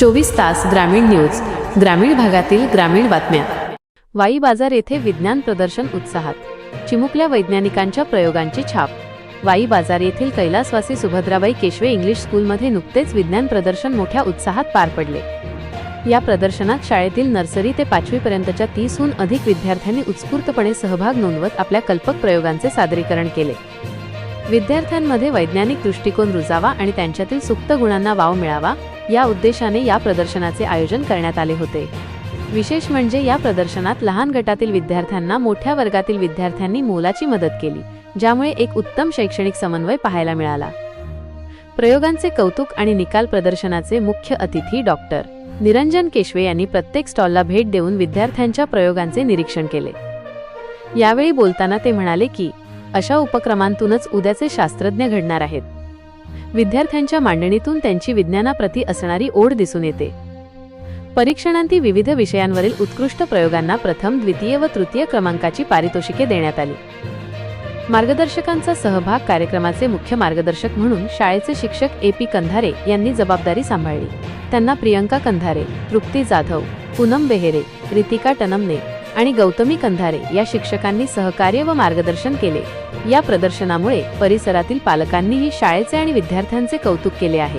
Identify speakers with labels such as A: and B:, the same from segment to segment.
A: चोवीस तास ग्रामीण न्यूज ग्रामीण भागातील ग्रामीण बातम्या. वाई बाजार येथे विज्ञान प्रदर्शन उत्साहात. चिमुकल्या वैज्ञानिकांच्या प्रयोगांची छाप. वाई बाजार येथील कैलासवासी सुभद्राबाई केशवे इंग्लिश स्कूलमध्ये नुकतेच विज्ञान प्रदर्शन मोठ्या उत्साहात पार पडले. या प्रदर्शनात शाळेतील नर्सरी ते पाचवीपर्यंतच्या तीसहून अधिक विद्यार्थ्यांनी उत्स्फूर्तपणे सहभाग नोंदवत आपल्या कल्पक प्रयोगांचे सादरीकरण केले. विद्यार्थ्यांमध्ये वैज्ञानिक दृष्टिकोन रुजावा आणि त्यांच्यातील सुप्त गुणांना वाव मिळावा या उद्देशाने या प्रदर्शनाचे आयोजन करण्यात आले होते. विशेष म्हणजे या प्रदर्शनात लहान गटातील विद्यार्थ्यांना मोठ्या वर्गातील विद्यार्थ्यांनी मोलाची मदत केली ज्यामुळे एक उत्तम शैक्षणिक समन्वय पाहायला मिळाला. प्रयोगांचे कौतुक आणि निकाल प्रदर्शनाचे मुख्य अतिथी डॉक्टर निरंजन केशवे यांनी प्रत्येक स्टॉलला भेट देऊन विद्यार्थ्यांच्या प्रयोगांचे निरीक्षण केले. यावेळी बोलताना ते म्हणाले की अशा उपक्रमांतूनच उद्याचे शास्त्रज्ञ घडणार आहेत. विद्यार्थ्यांच्या मांडणीतून त्यांची विज्ञानाप्रती असणारी ओढ दिसून येते. परीक्षणांती विविध विषयांवरील उत्कृष्ट प्रयोगांना प्रथम द्वितीय व तृतीय क्रमांकाची पारितोषिके देण्यात आली. मार्गदर्शकांचा सहभाग कार्यक्रमाचे मुख्य मार्गदर्शक म्हणून शाळेचे शिक्षक ए पी कंधारे यांनी जबाबदारी सांभाळली. त्यांना प्रियंका कंधारे तृप्ती जाधव पूनम बेहेरे रितिका टनमने आणि गौतमी कंधारे या शिक्षकांनी सहकार्य व मार्गदर्शन केले. या प्रदर्शनामुळे परिसरातील पालकांनीही शाळेचे आणि विद्यार्थ्यांचे कौतुक केले आहे.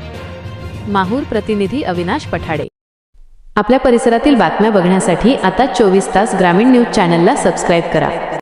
A: माहूर प्रतिनिधी अविनाश पठाडे. आपल्या परिसरातील बातम्या बघण्यासाठी आता चोवीस तास ग्रामीण न्यूज चॅनलला सबस्क्राईब करा.